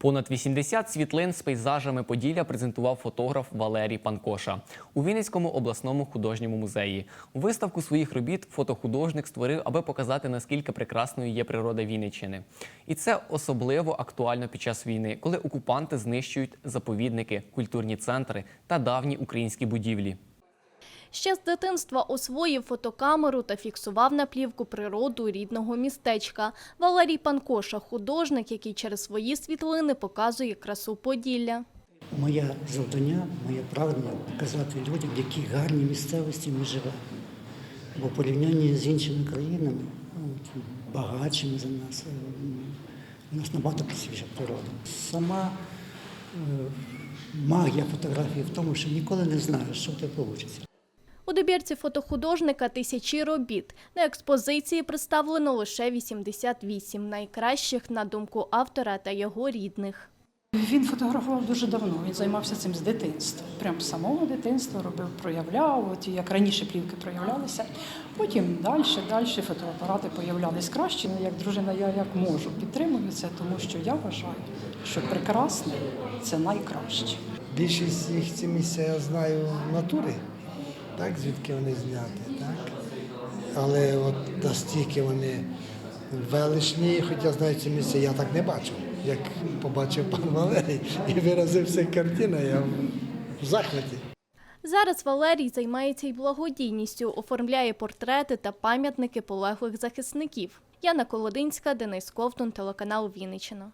Понад 80 світлин з пейзажами Поділля презентував фотограф Валерій Панкоша у Вінницькому обласному художньому музеї. Виставку своїх робіт фотохудожник створив, аби показати, наскільки прекрасною є природа Вінниччини. І це особливо актуально під час війни, коли окупанти знищують заповідники, культурні центри та давні українські будівлі. Ще з дитинства освоїв фотокамеру та фіксував на плівку природу рідного містечка. Валерій Панкоша – художник, який через свої світлини показує красу Поділля. Моє завдання, моє прагнення показати людям, в якій гарній місцевості ми живемо. Бо порівнянні з іншими країнами, багатшими за нас, е, у нас набагато красивіша природа. Сама е, магія фотографії в тому, що ніколи не знаєш, що тебе вийде. У добірці фотохудожника тисячі робіт. На експозиції представлено лише 88 найкращих на думку автора та його рідних. Він фотографував дуже давно. Він займався цим з дитинства. Прям з самого дитинства робив, проявляв, от як раніше плівки проявлялися. Потім далі, далі фотоапарати появлялись краще. Як дружина, я як можу підтримую це, тому що я вважаю, що прекрасне це найкраще. Більшість їх ці місця я знаю в натурі, так, звідки вони зняті? Але от настільки вони величні, хоч я знаю ці місця, я так не бачив. Як побачив пан Валерій і виразився картина, я в захваті. Зараз Валерій займається й благодійністю, оформляє портрети та пам'ятники полеглих захисників. Яна Колодинська, Денис Ковтун, телеканал Вінниччина.